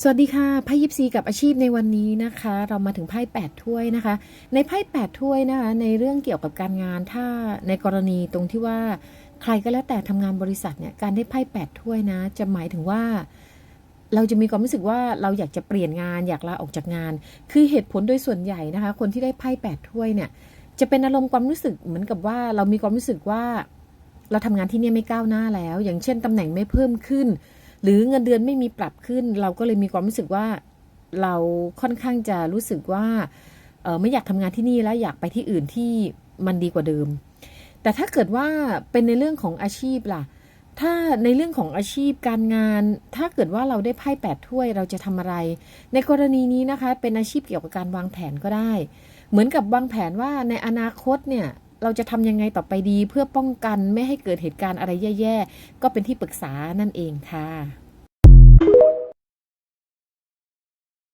สวัสดีค่ะไพ่ยิปซีกับอาชีพในวันนี้นะคะ เรามาถึงไพ่แปดถ้วยนะคะ ในไพ่แปดถ้วยนะคะ ในเรื่องเกี่ยวกับการงานถ้าในกรณีตรงที่ว่า ใครก็แล้วแต่ทำงานบริษัทเนี่ยการได้ไพ่แปดถ้วยนะ จะหมายถึงว่า เราจะมีความรู้สึกว่าเราอยากจะเปลี่ยนงานอยากลาออกจากงาน คือเหตุผลโดยส่วนใหญ่นะคะ คนที่ได้ไพ่แปดถ้วยเนี่ย จะเป็นอารมณ์ความรู้สึกเหมือนกับว่า เรามีความรู้สึกว่า เราทำงานที่นี่ไม่ก้าวหน้าแล้ว อย่างเช่นตำแหน่งไม่เพิ่มขึ้น หรือเงินเดือนไม่มีปรับขึ้น เราก็เลยมีความรู้สึกว่าเราค่อนข้างจะรู้สึกว่าไม่อยากทำงานที่นี่แล้วอยากไปที่อื่นที่มันดีกว่าเดิม แต่ถ้าเกิดว่าเป็นในเรื่องของอาชีพล่ะ ถ้าในเรื่องของอาชีพการงาน ถ้าเกิดว่าเราได้ไพ่แปดถ้วยเราจะทำอะไร ในกรณีนี้นะคะ เป็นอาชีพเกี่ยวกับการวางแผนก็ได้ เหมือนกับวางแผนว่าในอนาคตเนี่ย เราจะทำยังไงต่อไปดีเพื่อป้องกันไม่ให้เกิดเหตุการณ์อะไรแย่ๆ ก็เป็นที่ปรึกษานั่นเองค่ะ